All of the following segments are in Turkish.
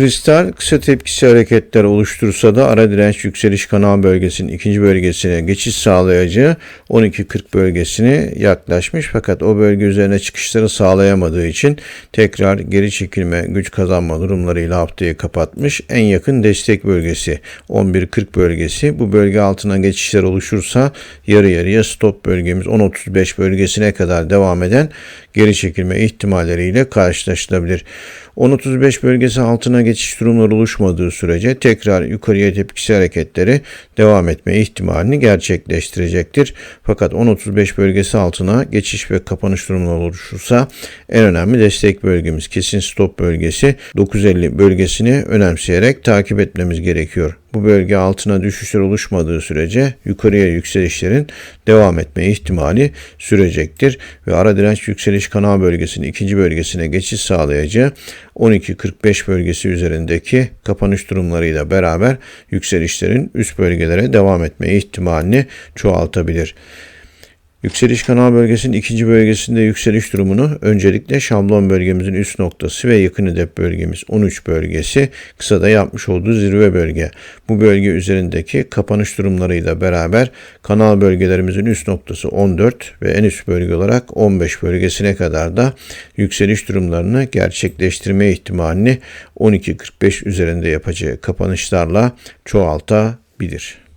Kristal kısa tepkisi hareketler oluştursa da ara direnç yükseliş kanal bölgesinin ikinci bölgesine geçiş sağlayacağı 12.40 bölgesine yaklaşmış fakat o bölge üzerine çıkışları sağlayamadığı için tekrar geri çekilme güç kazanma durumlarıyla haftayı kapatmış. En yakın destek bölgesi 11.40 bölgesi. Bu bölge altına geçişler oluşursa yarı yarıya stop bölgemiz 10.35 bölgesine kadar devam eden geri çekilme ihtimalleriyle karşılaşılabilir. 10.35 bölgesi altına geçiş durumları oluşmadığı sürece tekrar yukarıya tepkisi hareketleri devam etme ihtimalini gerçekleştirecektir. Fakat 10.35 bölgesi altına geçiş ve kapanış durumları oluşursa en önemli destek bölgemiz kesin stop bölgesi 9.50 bölgesini önemseyerek takip etmemiz gerekiyor. Bu bölge altına düşüşler oluşmadığı sürece yukarıya yükselişlerin devam etme ihtimali sürecektir ve ara direnç yükseliş kanal bölgesinin ikinci bölgesine geçiş sağlayacağı 12.45 bölgesi üzerindeki kapanış durumlarıyla beraber yükselişlerin üst bölgelere devam etme ihtimalini çoğaltabilir. Yükseliş kanal bölgesinin ikinci bölgesinde yükseliş durumunu öncelikle şablon bölgemizin üst noktası ve yakın hedef bölgemiz 13 bölgesi kısada yapmış olduğu zirve bölge. Bu bölge üzerindeki kapanış durumlarıyla beraber kanal bölgelerimizin üst noktası 14 ve en üst bölge olarak 15 bölgesine kadar da yükseliş durumlarını gerçekleştirme ihtimalini 12.45 üzerinde yapacağı kapanışlarla çoğaltabilir.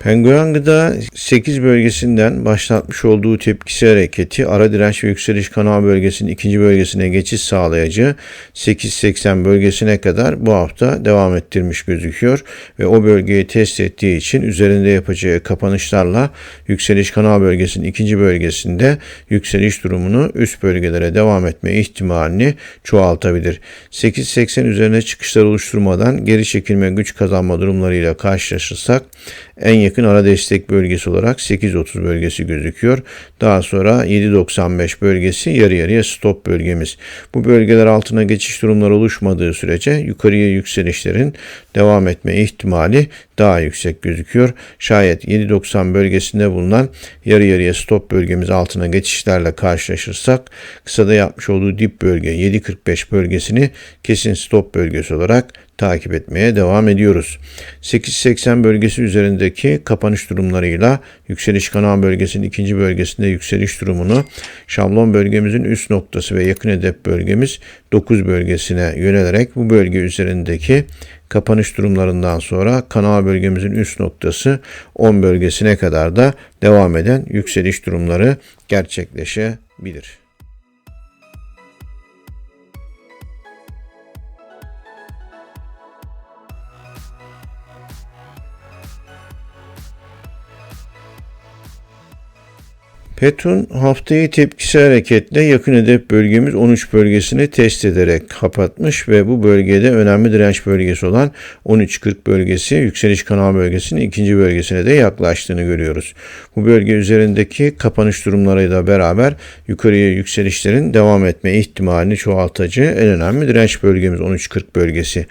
Penguen Gıda 8 bölgesinden başlatmış olduğu tepkisi hareketi ara direnç ve yükseliş kanal bölgesinin ikinci bölgesine geçiş sağlayacağı 8.80 bölgesine kadar bu hafta devam ettirmiş gözüküyor ve o bölgeyi test ettiği için üzerinde yapacağı kapanışlarla yükseliş kanal bölgesinin ikinci bölgesinde yükseliş durumunu üst bölgelere devam etme ihtimalini çoğaltabilir. 8.80 üzerine çıkışlar oluşturmadan geri çekilme güç kazanma durumlarıyla karşılaşırsak en yakın ara destek bölgesi olarak 8.30 bölgesi gözüküyor. Daha sonra 7.95 bölgesi yarı yarıya stop bölgemiz. Bu bölgeler altına geçiş durumları oluşmadığı sürece yukarıya yükselişlerin devam etme ihtimali daha yüksek gözüküyor. Şayet 7.90 bölgesinde bulunan yarı yarıya stop bölgemiz altına geçişlerle karşılaşırsak kısada yapmış olduğu dip bölge 7.45 bölgesini kesin stop bölgesi olarak takip etmeye devam ediyoruz. 8.80 bölgesi üzerindeki kapanış durumlarıyla yükseliş kanal bölgesinin ikinci bölgesinde yükseliş durumunu şablon bölgemizin üst noktası ve yakın hedef bölgemiz 9 bölgesine yönelerek bu bölge üzerindeki kapanış durumlarından sonra kanal bölgemizin üst noktası 10 bölgesine kadar da devam eden yükseliş durumları gerçekleşebilir. Petun haftayı tepkisi hareketle yakın hedef bölgemiz 13 bölgesini test ederek kapatmış ve bu bölgede önemli direnç bölgesi olan 13.40 bölgesi yükseliş kanal bölgesinin ikinci bölgesine de yaklaştığını görüyoruz. Bu bölge üzerindeki kapanış durumlarıyla beraber yukarıya yükselişlerin devam etme ihtimalini çoğaltıcı en önemli direnç bölgemiz 13.40 bölgesi.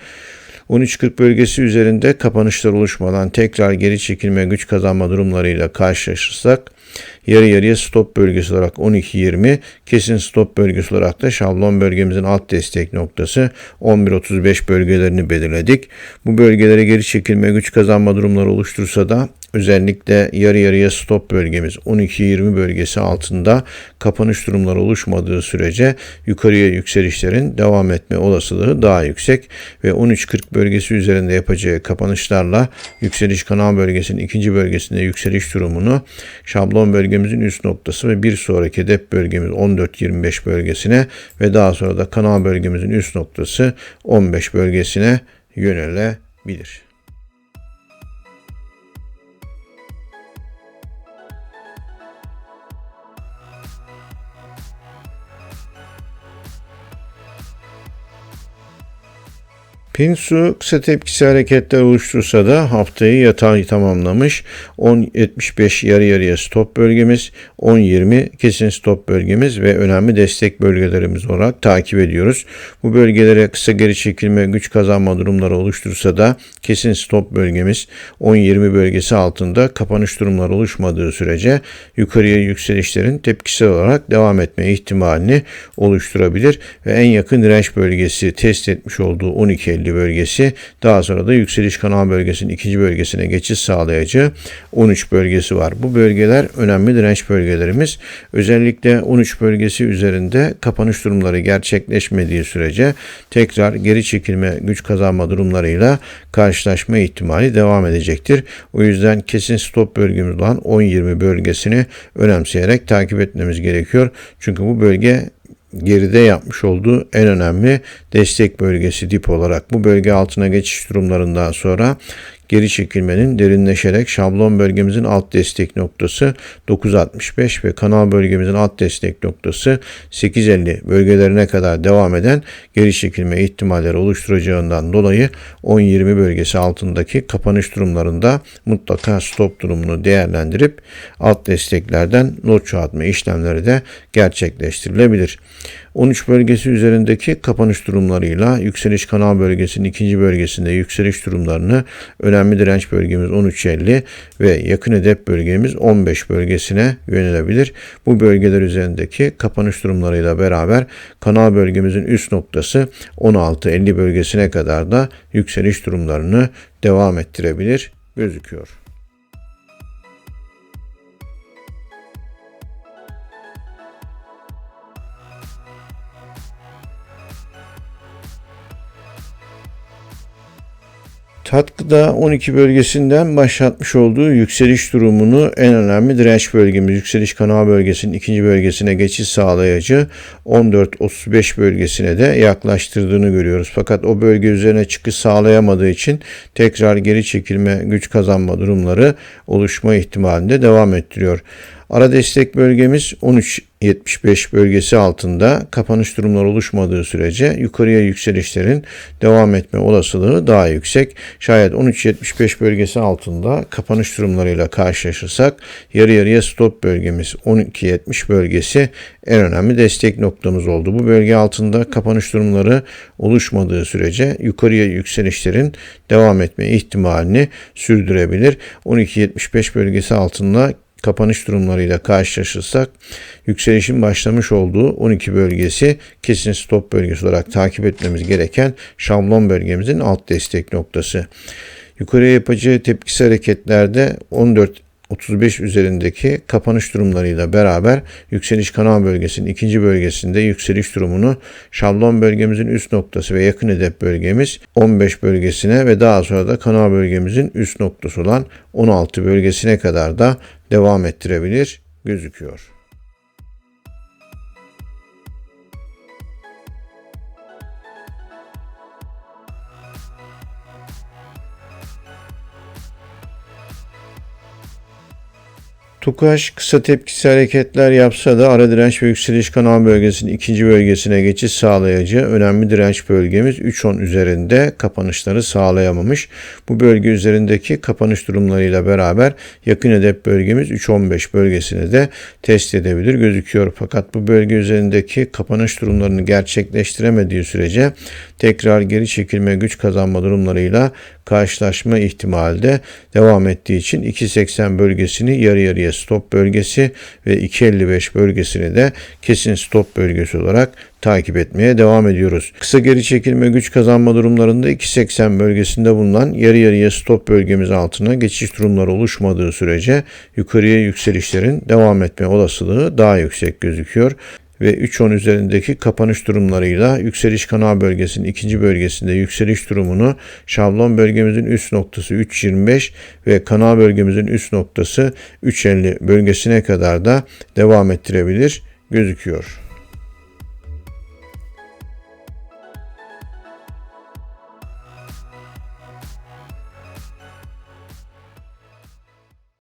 13.40 bölgesi üzerinde kapanışlar oluşmadan tekrar geri çekilme güç kazanma durumlarıyla karşılaşırsak yarı yarıya stop bölgesi olarak 12.20 kesin stop bölgesi olarak da şablon bölgemizin alt destek noktası 11.35 bölgelerini belirledik. Bu bölgelere geri çekilme güç kazanma durumları oluştursa da Özellikle yarı yarıya stop bölgemiz 12-20 bölgesi altında kapanış durumları oluşmadığı sürece yukarıya yükselişlerin devam etme olasılığı daha yüksek ve 13-40 bölgesi üzerinde yapacağı kapanışlarla yükseliş kanal bölgesinin ikinci bölgesinde yükseliş durumunu şablon bölgemizin üst noktası ve bir sonraki hedef bölgemiz 14-25 bölgesine ve daha sonra da kanal bölgemizin üst noktası 15 bölgesine yönelebilir. Pinsu kısa tepkisi hareketler oluştursa da haftayı yatay tamamlamış. 10.75 yarı yarıya stop bölgemiz, 10.20 kesin stop bölgemiz ve önemli destek bölgelerimiz olarak takip ediyoruz. Bu bölgelere kısa geri çekilme, güç kazanma durumları oluştursa da kesin stop bölgemiz 10.20 bölgesi altında kapanış durumları oluşmadığı sürece yukarıya yükselişlerin tepkisel olarak devam etme ihtimalini oluşturabilir ve en yakın direnç bölgesi test etmiş olduğu 12.50 bölgesi daha sonra da yükseliş kanal bölgesinin ikinci bölgesine geçiş sağlayıcı 13 bölgesi var. Bu bölgeler önemli direnç bölgelerimiz. Özellikle 13 bölgesi üzerinde kapanış durumları gerçekleşmediği sürece tekrar geri çekilme güç kazanma durumlarıyla karşılaşma ihtimali devam edecektir. O yüzden kesin stop bölgemiz olan 10-20 bölgesini önemseyerek takip etmemiz gerekiyor. Çünkü bu bölge geride yapmış olduğu en önemli destek bölgesi dip olarak. Bu bölge altına geçiş durumlarından sonra geri çekilmenin derinleşerek şablon bölgemizin alt destek noktası 9.65 ve kanal bölgemizin alt destek noktası 8.50 bölgelerine kadar devam eden geri çekilme ihtimalleri oluşturacağından dolayı 10-20 bölgesi altındaki kapanış durumlarında mutlaka stop durumunu değerlendirip alt desteklerden not çoğaltma işlemleri de gerçekleştirilebilir. 13 bölgesi üzerindeki kapanış durumlarıyla yükseliş kanal bölgesinin ikinci bölgesinde yükseliş durumlarını önemli direnç bölgemiz 13.50 ve yakın hedef bölgemiz 15 bölgesine yönelebilir. Bu bölgeler üzerindeki kapanış durumlarıyla beraber kanal bölgemizin üst noktası 16.50 bölgesine kadar da yükseliş durumlarını devam ettirebilir gözüküyor. Tatkıda 12 bölgesinden başlatmış olduğu yükseliş durumunu en önemli direnç bölgemiz yükseliş kanal bölgesinin ikinci bölgesine geçiş sağlayıcı 14-35 bölgesine de yaklaştırdığını görüyoruz. Fakat o bölge üzerine çıkış sağlayamadığı için tekrar geri çekilme güç kazanma durumları oluşma ihtimalinde devam ettiriyor. Ara destek bölgemiz 13.75 bölgesi altında kapanış durumları oluşmadığı sürece yukarıya yükselişlerin devam etme olasılığı daha yüksek. Şayet 13.75 bölgesi altında kapanış durumlarıyla karşılaşırsak yarı yarıya stop bölgemiz 12.70 bölgesi en önemli destek noktamız oldu. Bu bölge altında kapanış durumları oluşmadığı sürece yukarıya yükselişlerin devam etme ihtimalini sürdürebilir. 12.75 bölgesi altında kapanış durumlarıyla karşılaşırsak yükselişin başlamış olduğu 12 bölgesi kesin stop bölgesi olarak takip etmemiz gereken şablon bölgemizin alt destek noktası. Yukarıya yapacağı tepkisi hareketlerde 14 35 üzerindeki kapanış durumlarıyla beraber yükseliş kanal bölgesinin ikinci bölgesinde yükseliş durumunu şablon bölgemizin üst noktası ve yakın hedef bölgemiz 15 bölgesine ve daha sonra da kanal bölgemizin üst noktası olan 16 bölgesine kadar da devam ettirebilir gözüküyor. Tukaş kısa tepkisi hareketler yapsa da ara direnç ve yükseliş kanal bölgesinin ikinci bölgesine geçiş sağlayıcı önemli direnç bölgemiz 3.10 üzerinde kapanışları sağlayamamış. Bu bölge üzerindeki kapanış durumlarıyla beraber yakın hedef bölgemiz 3.15 bölgesini de test edebilir gözüküyor. Fakat bu bölge üzerindeki kapanış durumlarını gerçekleştiremediği sürece tekrar geri çekilme güç kazanma durumlarıyla karşılaşma ihtimali de devam ettiği için 2.80 bölgesini yarı yarıya stop bölgesi ve 2.55 bölgesini de kesin stop bölgesi olarak takip etmeye devam ediyoruz. Kısa geri çekilme güç kazanma durumlarında 2.80 bölgesinde bulunan yarı yarıya stop bölgemiz altına geçiş durumları oluşmadığı sürece yukarıya yükselişlerin devam etme olasılığı daha yüksek gözüküyor ve 3.10 üzerindeki kapanış durumlarıyla yükseliş kanal bölgesinin ikinci bölgesinde yükseliş durumunu şablon bölgemizin üst noktası 3.25 ve kanal bölgemizin üst noktası 3.50 bölgesine kadar da devam ettirebilir gözüküyor.